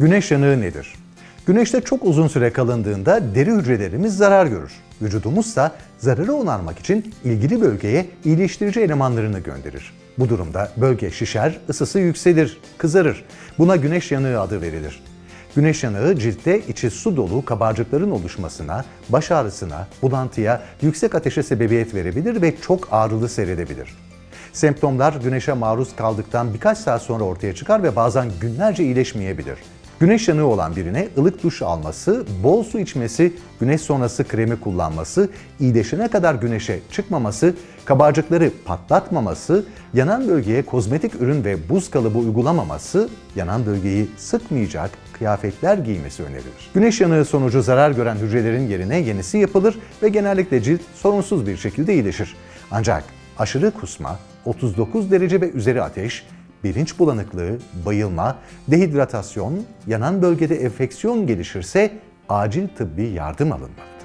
Güneş yanığı nedir? Güneşte çok uzun süre kalındığında deri hücrelerimiz zarar görür. Vücudumuz da zararı onarmak için ilgili bölgeye iyileştirici elemanlarını gönderir. Bu durumda bölge şişer, ısısı yükselir, kızarır. Buna güneş yanığı adı verilir. Güneş yanığı ciltte içi su dolu kabarcıkların oluşmasına, baş ağrısına, bulantıya, yüksek ateşe sebebiyet verebilir ve çok ağrılı seyredebilir. Semptomlar güneşe maruz kaldıktan birkaç saat sonra ortaya çıkar ve bazen günlerce iyileşmeyebilir. Güneş yanığı olan birine ılık duş alması, bol su içmesi, güneş sonrası kremi kullanması, iyileşene kadar güneşe çıkmaması, kabarcıkları patlatmaması, yanan bölgeye kozmetik ürün ve buz kalıbı uygulamaması, yanan bölgeyi sıkmayacak kıyafetler giymesi önerilir. Güneş yanığı sonucu zarar gören hücrelerin yerine yenisi yapılır ve genellikle cilt sorunsuz bir şekilde iyileşir. Ancak aşırı kusma, 39 derece ve üzeri ateş, bilinç bulanıklığı, bayılma, dehidratasyon, yanan bölgede enfeksiyon gelişirse acil tıbbi yardım alınmalı.